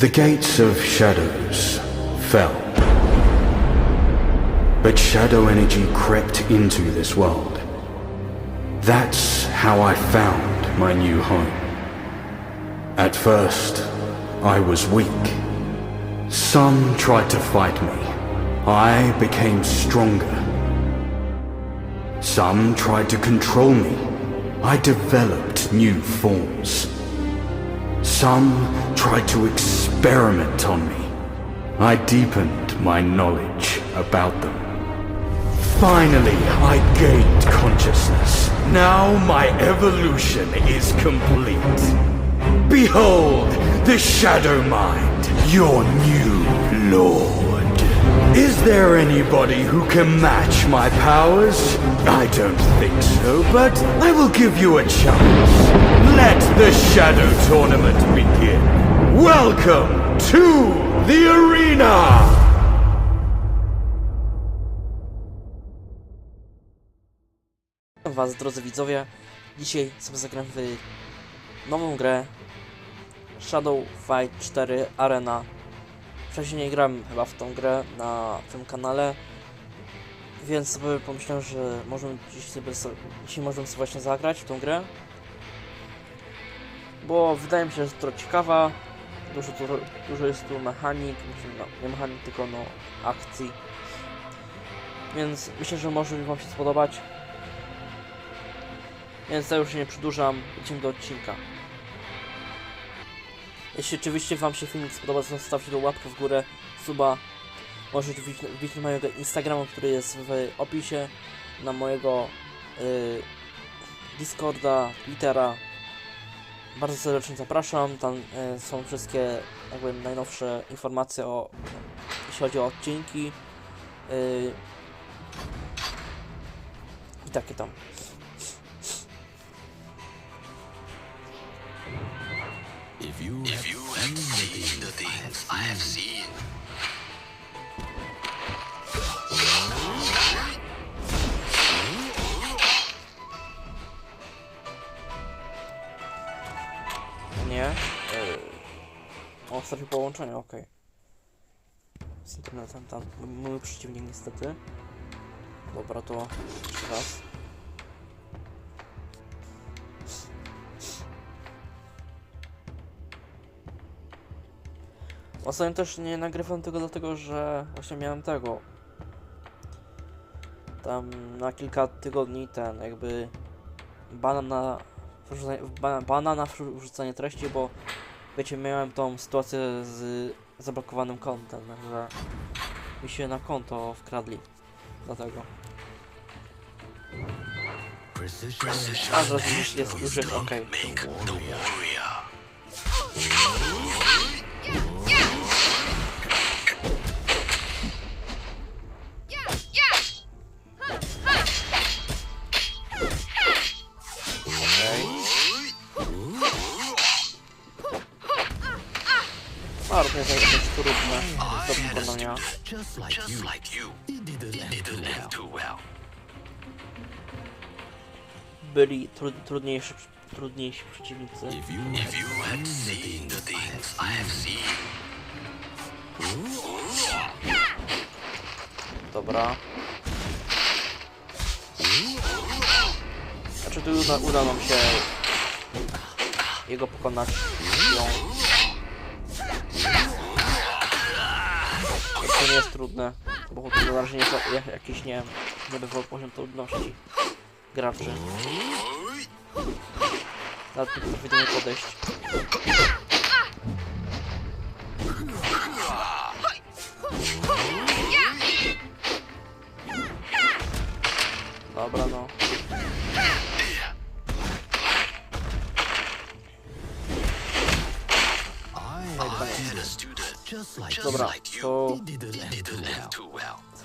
The gates of shadows fell. But shadow energy crept into this world. That's how I found my new home. At first, I was weak. Some tried to fight me. I became stronger. Some tried to control me. I developed new forms. Some tried to experiment on me. I deepened my knowledge about them. Finally, I gained consciousness. Now my evolution is complete. Behold, the Shadow Mind, your new lord. Is there anybody who can match my powers? I don't think so, but I will give you a chance. Let the Shadow Tournament begin. Welcome to the arena! Was, drodzy widzowie. Dzisiaj sobie zagram w nową grę Shadow Fight 4 Arena. Wcześniej nie grałem chyba w tą grę na tym kanale, więc sobie pomyślałem, że możemy dziś sobie, so- dzisiaj możemy sobie właśnie zagrać w tą grę. Bo wydaje mi się, że to ciekawa. Dużo, tu, dużo jest tu mechanik, no, nie mechanik, tylko no akcji. Więc myślę, że może mi Wam się spodobać. Więc ja już nie przedłużam, idziemy do odcinka. Jeśli oczywiście Wam się filmik spodoba, zostawcie łapkę w górę, suba. Możecie wbić, na mojego Instagrama, który jest w opisie, na mojego y, Discorda, Twittera. Bardzo serdecznie zapraszam, tam y, są wszystkie jakby najnowsze informacje o, jeśli chodzi o odcinki. Y, I takie tam. You If you have seen the things I have seen, Nie. Yy. O, stracił połączenie, okej. Z internetem tam. Mój przeciwnik niestety. Dobra, to jeszcze raz. Ostatnio też nie nagrywam tego dlatego, że właśnie miałem tego. Tam na kilka tygodni ten jakby bana na wrzucanie, bana na wrzucanie treści, bo wiecie, miałem tą sytuację z zablokowanym kontem, że mi się na konto wkradli. Dlatego. A teraz już jest, już jest okej. make warrior. Bardzo jest jakieś trudne do wykonania. Byli tru, trudniejsi, trudniejsi przeciwnicy. Dobra. Znaczy tu uda, uda nam się jego pokonać. Ją. To nie jest trudne, bo to na razie nie jest jak- jakiś, nie wiem, niebywały poziom trudności graczy. Nawet nie potrafię do mnie podejść.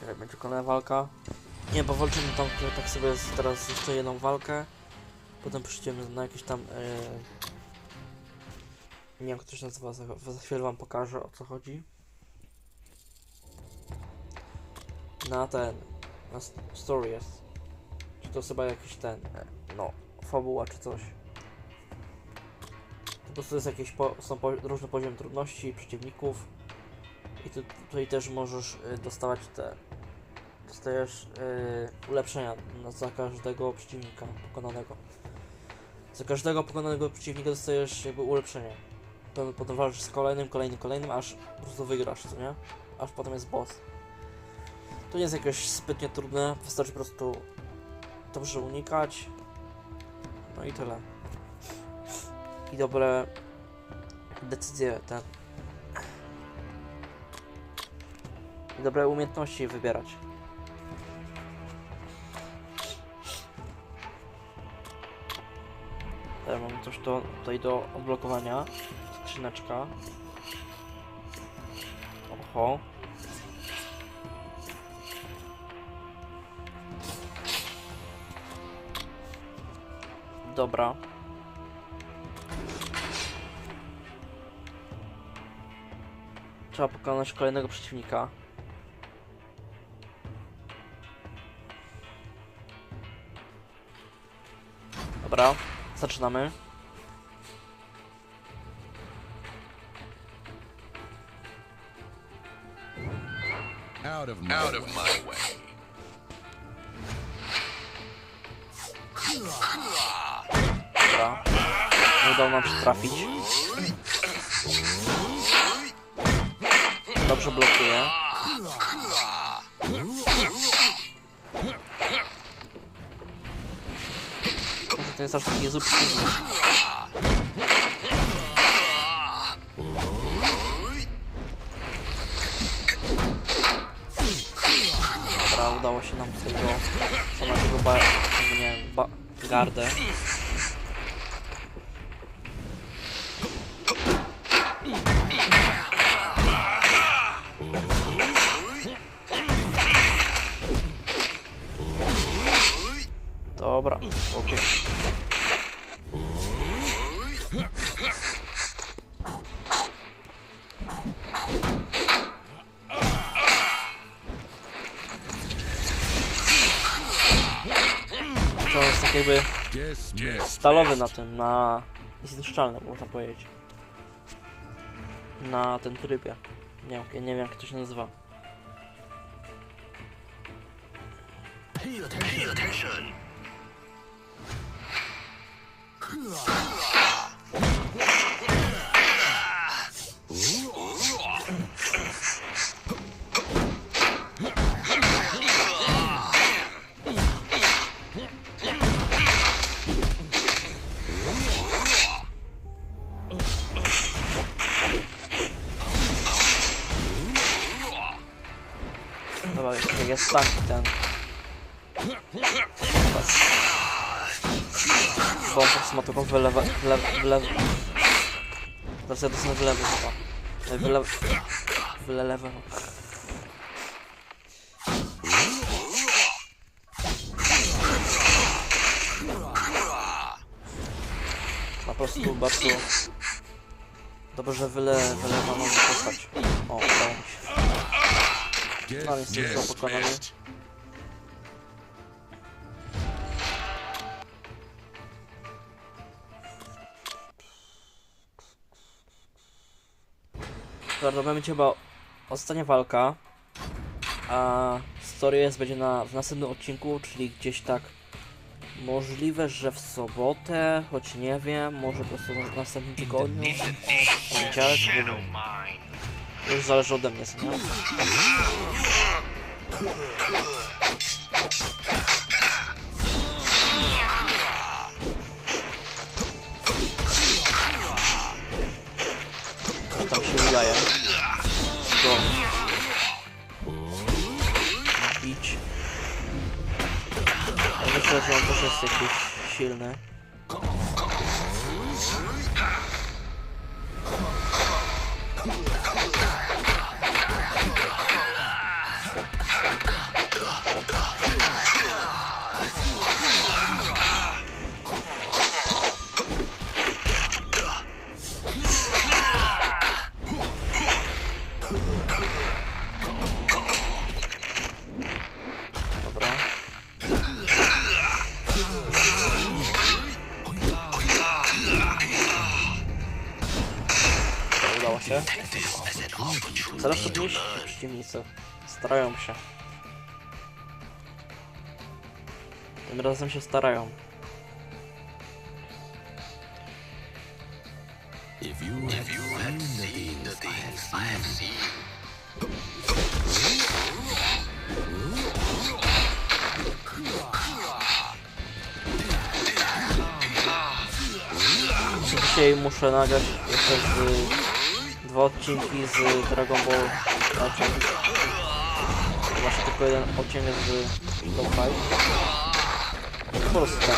Czekaj, będzie kolejna walka. Nie, bo walczymy tam tak sobie teraz jeszcze jedną walkę. Potem przyjdziemy na jakieś tam. Yy... Nie wiem, jak to się nazywa, za, za chwilę wam pokażę o co chodzi. Na ten. Na story jest. Czy to chyba jakiś ten. e, No, fabuła czy coś. Po prostu jest jakieś po, są po, różne poziomy trudności przeciwników i tu, tutaj też możesz y, dostawać te dostajesz y, ulepszenia za każdego przeciwnika pokonanego. Za każdego pokonanego przeciwnika dostajesz jakby ulepszenie. Potem, potem walczysz z kolejnym, kolejnym, kolejnym, aż po prostu wygrasz, co nie? Aż potem jest boss. To nie jest jakieś zbytnio trudne, wystarczy po prostu dobrze unikać. No i tyle. I dobre decyzje ten. Dobre umiejętności wybierać. Tutaj mam coś do, tutaj do odblokowania. Skrzyneczka. Oho. Dobra. Trzeba pokonać kolejnego przeciwnika. Zaczynamy. Out of my Out of my way. Dobra. Nie udało nam się trafić. Dobrze blokuje. To jest aż taki zły przeciwnik. Dobra, udało się nam tego samego ba... nie ba... gardę. Dobra, okej. To jest tak jakby stalowy na tym, na... Niezniszczalny, można powiedzieć. Na ten trybie. Nie, nie wiem jak to się nazywa. Pay attention. Dobra, jak jest taki ten... Bo on po prostu ma taką wylewę... Wylew... Wylew... Teraz ja dostanę wylewę chyba. Ej, Wylew... Wylewę. Po prostu bardzo... Dobrze wyle... wylewaną postać. O, udało mi się. No więc jest za pokonany. Dobra, to będzie chyba ostatnia walka. A story jest będzie na, w następnym odcinku, czyli gdzieś tak możliwe, że w sobotę, choć nie wiem, może po prostu w następnym tygodniu, poniedziałek, nie wiem. To już zależy ode mnie, co nie? Co tam się udaje? Go. Bić. Ja myślę, że on Coraz trudniejsi przeciwnicy. Starają się. Tym razem się starają. If you had seen the things I have seen, Dzisiaj muszę nagrać jeszcze z dwa odcinki z Dragon Ball znaczy Właśnie tylko jeden odcinek z Top Five. Po prostu tak.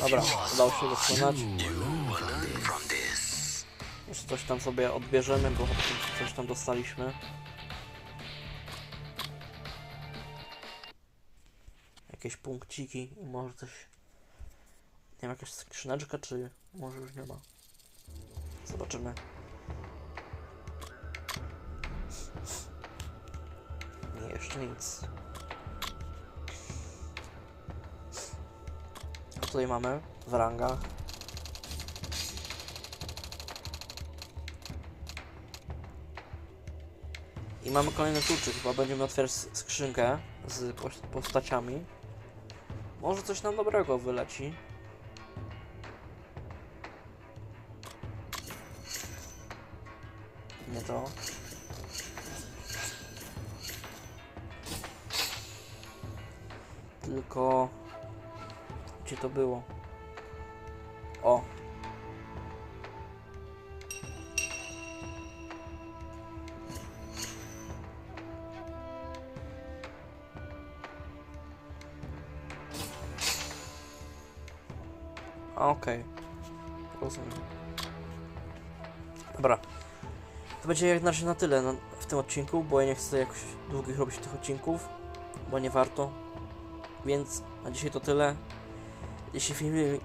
Dobra, udało się this. Jeszcze coś tam sobie odbierzemy, bo coś tam dostaliśmy. Jakieś punkciki i może coś... Nie wiem, jakaś skrzyneczka, czy może już nie ma. Zobaczymy. Nie, jeszcze nic. Co tutaj mamy w rangach? I mamy kolejny kluczyk, chyba będziemy otwierać skrzynkę z pos- postaciami. Może coś nam dobrego wyleci. Okej. Rozumiem. Dobra. To będzie jak na razie na tyle w tym odcinku, bo ja nie chcę jakoś długich robić tych odcinków, bo nie warto. Więc na dzisiaj to tyle. Jeśli filmik,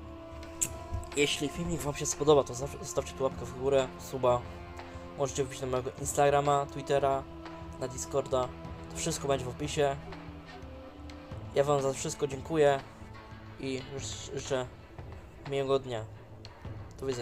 jeśli filmik Wam się spodoba, to zostawcie tu łapkę w górę, suba. Możecie wbić na mojego Instagrama, Twittera, na Discorda. To wszystko będzie w opisie. Ja Wam za wszystko dziękuję i życzę miłego dnia. Do widzenia.